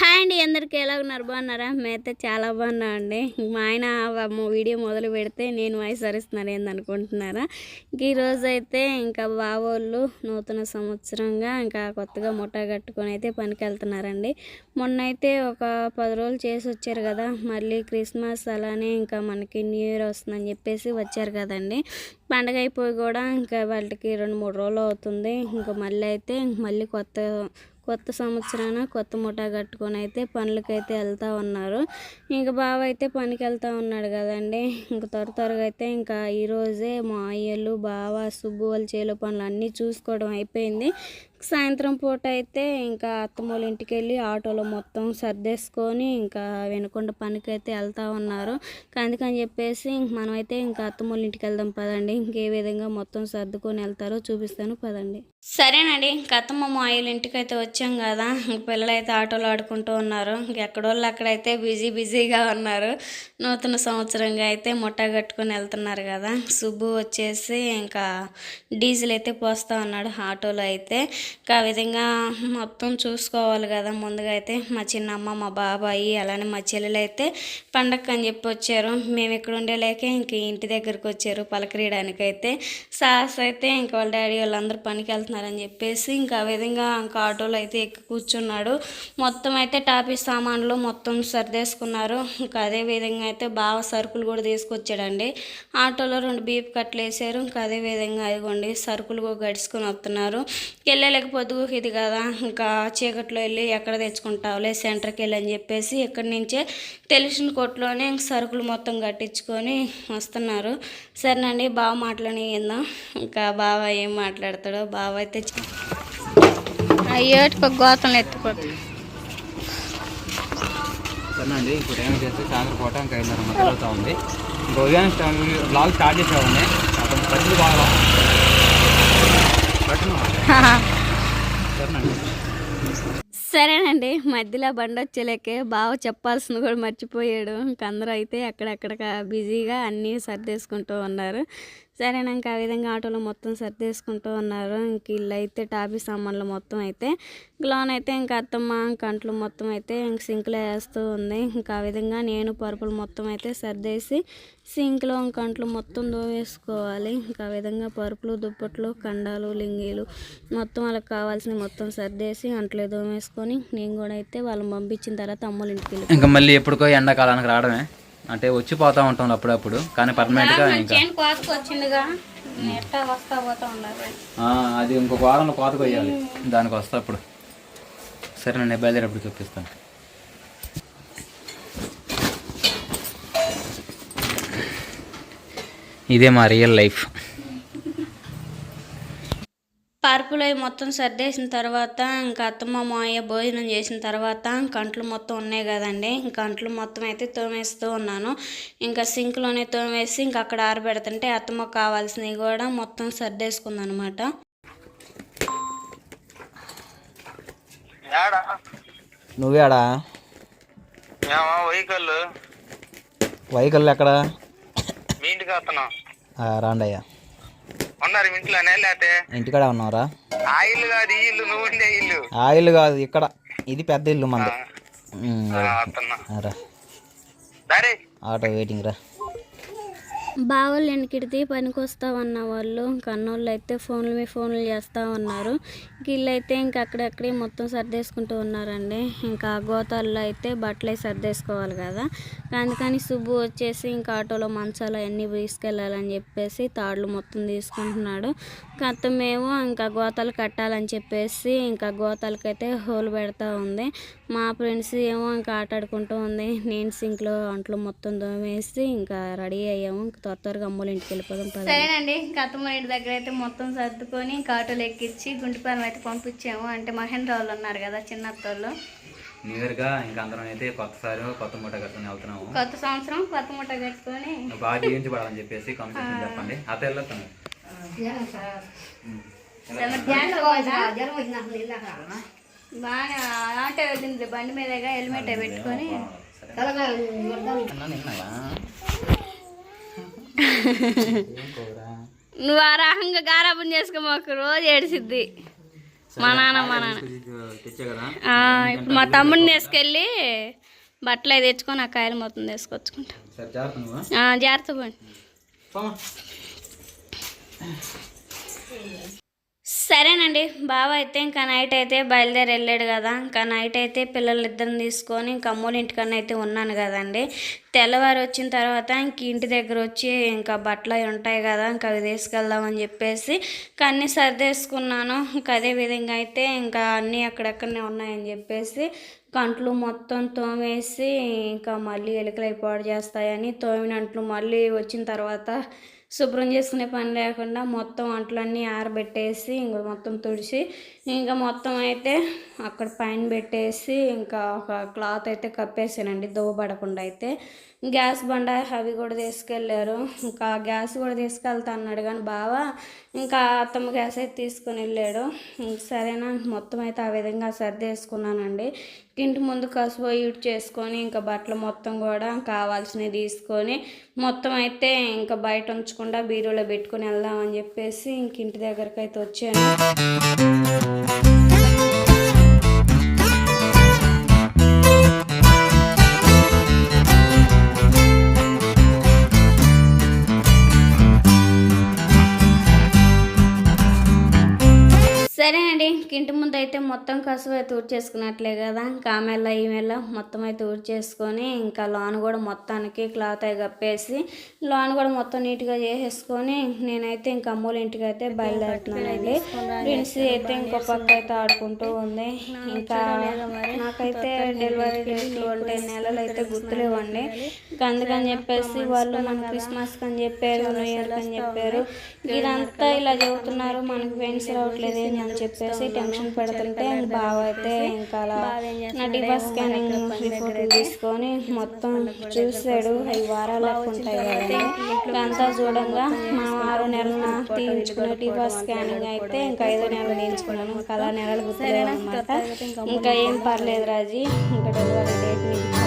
Hi అండి అందరికీ ఎలా ఉన్నారు? బాగున్నారా? మేమైతే చాలా బాగున్నా అండి మా ఆయన వీడియో మొదలు పెడితే నేను వాయిస్ అరిస్తున్నారు ఏందనుకుంటున్నారా? ఇంక ఈరోజు అయితే ఇంకా బావోళ్ళు నూతన సంవత్సరంగా ఇంకా కొత్తగా ముఠా కట్టుకొని అయితే పనికి వెళ్తున్నారండి మొన్న అయితే ఒక పది రోజులు చేసి వచ్చారు కదా మళ్ళీ క్రిస్మస్ అలానే ఇంకా మనకి న్యూ ఇయర్ వస్తుందని చెప్పేసి వచ్చారు కదండి. పండగ అయిపోయి కూడా ఇంకా వాళ్ళకి రెండు మూడు రోజులు అవుతుంది. ఇంకా మళ్ళీ అయితే మళ్ళీ కొత్త కొత్త సంవత్సరాన కొత్త ముఠా కట్టుకొని అయితే పనులకైతే వెళ్తూ ఉన్నారు. ఇంకా బావ అయితే పనికి వెళ్తూ ఉన్నాడు కదండి. ఇంకా త్వర త్వరగా అయితే ఇంకా ఈరోజే మా అయ్యలు బావ సుబ్బు వాళ్ళ చేలో పనులు అన్నీ చూసుకోవడం అయిపోయింది. సాయంత్రం పూట అయితే ఇంకా అత్తమ్మోళ్ళ ఇంటికి వెళ్ళి ఆటోలో మొత్తం సర్దేసుకొని ఇంకా వినకుండా పనికి అయితే వెళ్తూ ఉన్నారు. అందుకని చెప్పేసి ఇంక మనమైతే ఇంకా అత్తమ్మోళ్ళ ఇంటికి వెళ్దాం పదండి. ఇంకే విధంగా మొత్తం సర్దుకొని వెళ్తారో చూపిస్తాను పదండి. సరేనండి ఇంకా అత్తమ్మ మా ఇంటికి అయితే వచ్చాం కదా. పిల్లలు అయితే ఆటోలో ఆడుకుంటూ ఉన్నారు. ఇంకెక్కడోళ్ళు అక్కడైతే బిజీ బిజీగా ఉన్నారు. నూతన సంవత్సరంగా అయితే ముట్ట కట్టుకొని వెళ్తున్నారు కదా. సుబ్బు వచ్చేసి ఇంకా డీజిల్ అయితే పోస్తూ ఉన్నాడు ఆటోలో అయితే. ఇంకా ఆ విధంగా మొత్తం చూసుకోవాలి కదా. ముందుగా అయితే మా చిన్నమ్మ మా బాబాయి అలానే మా చెల్లెలు అయితే పండగ అని చెప్పి వచ్చారు. మేము ఇక్కడ ఉండేలేక ఇంక ఇంటి దగ్గరికి వచ్చారు పలకరీయడానికి అయితే. సాస్ అయితే ఇంక వాళ్ళ డాడీ వాళ్ళందరూ పనికి వెళ్తున్నారని చెప్పేసి ఇంకా ఆ విధంగా ఇంకా ఆటోలో అయితే ఎక్కి కూర్చున్నాడు. మొత్తం అయితే టాపీ సామాన్లు మొత్తం సర్దేసుకున్నారు. ఇంకా అదే విధంగా అయితే బాగా సరుకులు కూడా తీసుకొచ్చాడండి. ఆటోలో రెండు బీప్ కట్లు వేసారు ఇంకా అదే విధంగా ఇదిగోండి సరుకులు కూడా గడుచుకొని వస్తున్నారు. వెళ్ళలేక పొద్దుగు ఇది కదా ఇంకా చీకట్లో వెళ్ళి ఎక్కడ తెచ్చుకుంటావులే సెంటర్కి వెళ్ళి అని చెప్పేసి ఇక్కడి నుంచే తెలిసిన కొట్టులోనే ఇంక సరుకులు మొత్తం కట్టించుకొని వస్తున్నారు. సరేనండి బావ మాటలని ఏందాం ఇంకా బావ ఏం మాట్లాడతాడో బావ అయితే అయ్యోటికి ఒక గోతం ఎత్తిపోతుంది సరేనండి ఇప్పుడు టైం చేస్తే సాయంత్రం పూట ఇంకా ఐదున్నర మధ్య అవుతా ఉంది. ఇంకా ఉదయం బ్లాగ్ స్టార్ట్ చేసేవాడిని. అతను పరిస్థితి బాగా సరేనండి మధ్యలో బండి వచ్చేలేకే బావ చెప్పాల్సింది కూడా మర్చిపోయాడు. ఇంకా అందరూ అయితే అక్కడక్కడ బిజీగా అన్నీ సర్దేసుకుంటూ ఉన్నారు. సరేనా ఇంకా ఆ విధంగా ఆటోలో మొత్తం సర్దేసుకుంటూ ఉన్నారు. ఇంక ఇల్లు అయితే టాపీ సామాన్లు మొత్తం అయితే గ్లోన్ అయితే ఇంకా అత్తమ్మ కంట్లు మొత్తం అయితే ఇంక సింక్లో వేస్తూ ఉంది. ఇంకా ఆ విధంగా నేను పరుపులు మొత్తం అయితే సర్దేసి సింక్లో కంట్లు మొత్తం దోవేసుకోవాలి. ఇంకా ఆ విధంగా పరుపులు దుప్పట్లు కండాలు లింగీలు మొత్తం వాళ్ళకి కావాల్సిన మొత్తం సర్దేసి అంట్లో దోమేసుకొని నేను కూడా అయితే వాళ్ళని పంపించిన తర్వాత అమ్ములు ఇంటికి ఇంకా మళ్ళీ ఎప్పుడుకో ఎండాకాలానికి రావడమే. అంటే వచ్చి పోతా ఉంటాం అప్పుడప్పుడు కానీ పర్మనెంట్గా ఇంకా. చేను కోతకు వచ్చిందిగా? ఎట్టా వస్తా పోతా ఉండాలి. ఆ, అది ఇంకొక వారంలో కోత కొయ్యాలి దానికి వస్తా అప్పుడు సరేనండి బయలుదేరేప్పుడు చూపిస్తాను. ఇదే మా రియల్ లైఫ్ అవి మొత్తం సర్దేసిన తర్వాత ఇంకా అత్తమ్మ మాయ భోజనం చేసిన తర్వాత కంట్లు మొత్తం ఉన్నాయి కదండి. ఇంకా కంట్లు మొత్తం అయితే తోమేస్తూ ఉన్నాను. ఇంకా సింక్లోనే తోమేసి ఇంకా అక్కడ ఆరబెడుతుంటే అత్తమ్మ కావాల్సినవి కూడా మొత్తం సర్దేసుకుందనమాట. ఏడా నువ్వేడా? ఏమో వెహికల్ వైకల్ ఎక్కడ? మీ ఇంటికి వస్తున్నాం. రాండయ్యా. ఉన్నారు ఇంట్లోనే లేకపోతే ఇంటికాడ ఉన్నారా ఆ ఇల్లు కాదు ఈ ఇల్లు నువ్వు ఉండే ఇల్లు ఆయిల్ కాదు ఇక్కడ. ఇది పెద్ద ఇల్లు మంది వస్తున్నా. రా. సరే ఆటో వెయిటింగ్ రా. బావలు వెనకిడితే పనికి వస్తామన్న వాళ్ళు కన్నోళ్ళు అయితే ఫోన్లు మీ ఫోన్లు చేస్తూ ఉన్నారు. వీళ్ళు అయితే అక్కడక్కడే మొత్తం సర్దేసుకుంటూ ఉన్నారండి. ఇంకా గోతాల్లో అయితే బట్టలు సర్దేసుకోవాలి కదా. అందుకని సుబ్బు వచ్చేసి ఇంకా ఆటోలో మంచాలు అవన్నీ తీసుకెళ్ళాలని చెప్పేసి తాళ్ళు మొత్తం తీసుకుంటున్నాడు. కత్తమేమో ఇంకా గోతాలు కట్టాలని చెప్పేసి ఇంకా గోతాలకైతే హోల్ పెడతా ఉంది. మా ఫ్రెండ్స్ ఏమో ఇంకా ఆట ఆడుకుంటూ ఉంది. నేను సింక్లో అంట్లు మొత్తం దోమేసి ఇంకా రెడీ అయ్యాము. ఇంకా త్వర త్వరగా అమ్మోళ్ళ ఇంటికి వెళ్ళిపోదాం సరేనండి. ఇంకా అత్తమ్మ ఇంటి దగ్గర అయితే మొత్తం సర్దుకొని ఇంకా ఆటోలు ఎక్కించి గుంటిపాలెం అయితే పంపించాము. అంటే మహేంద్ర వాళ్ళు ఉన్నారు కదా చిన్న అత్తోళ్ళు న్యూ ఇయర్గా ఇంకా అందరం అయితే కొత్తసారి కొత్త మూట కట్టుకుని వెళ్తున్నాము. కొత్త సంవత్సరం కొత్త ముట్ట కట్టుకొని బాగా జీవించబడాలని చెప్పేసి కాన్సెప్ట్ చెప్పండి. అత వెళ్తాను బాగా ఆట వెళ్ళింది బండి మీదగా హెల్మెట్ పెట్టుకొని నువ్వు ఆ రకంగా గారాబం చేసుకో మాకు రోజు ఏడిసిద్ది మా నాన్న మా నాన్న ఇప్పుడు మా తమ్ముడిని తీసుకెళ్ళి బట్టలు అవి తెచ్చుకొని ఆ కాయలు మొత్తం తీసుకొచ్చుకుంటా జాగ్రత్త పోండి సరేనండి. బావ అయితే ఇంకా నైట్ అయితే బయలుదేరి వెళ్ళాడు కదా. ఇంకా నైట్ అయితే పిల్లలు ఇద్దరిని తీసుకొని ఇంకా అమ్మోళ్ళ ఇంటికన్నా అయితే ఉన్నాను కదండి. తెల్లవారు వచ్చిన తర్వాత ఇంక ఇంటి దగ్గర వచ్చి ఇంకా బట్టలు అవి ఉంటాయి కదా ఇంకా అవి తీసుకెళ్దామని చెప్పేసి ఇంకా అన్నీ సర్దేసుకున్నాను. ఇంకా అదే విధంగా అయితే ఇంకా అన్నీ అక్కడక్కడనే ఉన్నాయని చెప్పేసి కంట్లు మొత్తం తోమేసి ఇంకా మళ్ళీ ఎలుకలు అయిపోడు చేస్తాయని తోమినంట్లు మళ్ళీ వచ్చిన తర్వాత శుభ్రం చేసుకునే పని లేకుండా మొత్తం అంట్లన్నీ ఆరబెట్టేసి ఇంకా మొత్తం తుడిచి ఇంకా మొత్తం అయితే అక్కడ పైన పెట్టేసి ఇంకా ఒక క్లాత్ అయితే కప్పేసానండి దువ్వబడకుండా అయితే. గ్యాస్ బండ అవి కూడా తీసుకెళ్ళారు. ఇంకా గ్యాస్ కూడా తీసుకెళ్తా అన్నాడు కానీ బావా ఇంకా అత్తమ్మ గ్యాస్ అయితే తీసుకొని వెళ్ళాడు. సరేనా మొత్తం అయితే ఆ విధంగా సర్దేసుకున్నానండి. ఇంటి ముందు కసుపు ఇటు చేసుకొని ఇంకా బట్టలు మొత్తం కూడా కావాల్సినవి తీసుకొని మొత్తం అయితే ఇంకా బయట ఉంచకుండా బీరోలో పెట్టుకొని వెళ్దామని చెప్పేసి ఇంక ఇంటి దగ్గరకైతే వచ్చాను. ఇంక ఇంటి ముందు అయితే మొత్తం కసువు అయితే ఊడ్చేసుకున్నట్లే కదా. కామెల్ల ఈమెల్ల మొత్తం అయితే ఊడ్చేసుకొని ఇంకా లోన్ కూడా మొత్తానికి క్లాత్ అయి కప్పేసి లోన్ కూడా మొత్తం నీట్గా చేసేసుకొని నేనైతే ఇంకా అమ్మోళ్ళ ఇంటికి అయితే బయలుదేరుతున్నానండి. ప్రిన్స్ అయితే ఇంకో పక్క అయితే ఆడుకుంటూ ఉంది. ఇంకా నాకైతే డెలివరీ డేట్లు అంటే నెలలు అయితే గుర్తులేవండి. ఇంకా అందుకని చెప్పేసి వాళ్ళు మన క్రిస్మస్ అని చెప్పారు న్యూ ఇయర్కి అని చెప్పారు. ఇదంతా ఇలా చెబుతున్నారు మనకు ఫ్రెండ్స్ రావట్లేదు అని చెప్పేసి టెన్షన్ పెడుతుంటే బావ అయితే ఇంకా అలా నా డివర్ స్కానింగ్ రిపోర్ట్లు తీసుకొని మొత్తం చూసాడు. అవి వారాలు ఉంటాయి కదండి. అంతా చూడంగా మనం ఆరు నెలల తీయించుకున్న డివర్ స్కానింగ్ అయితే ఇంకా ఐదో నెలలు తీయించుకున్నాను ఇంకా అలా నెలలు గుర్తులేవు అనమాట ఇంకా ఏం పర్లేదు రాజీ. ఇంకా డెలివరీ డేట్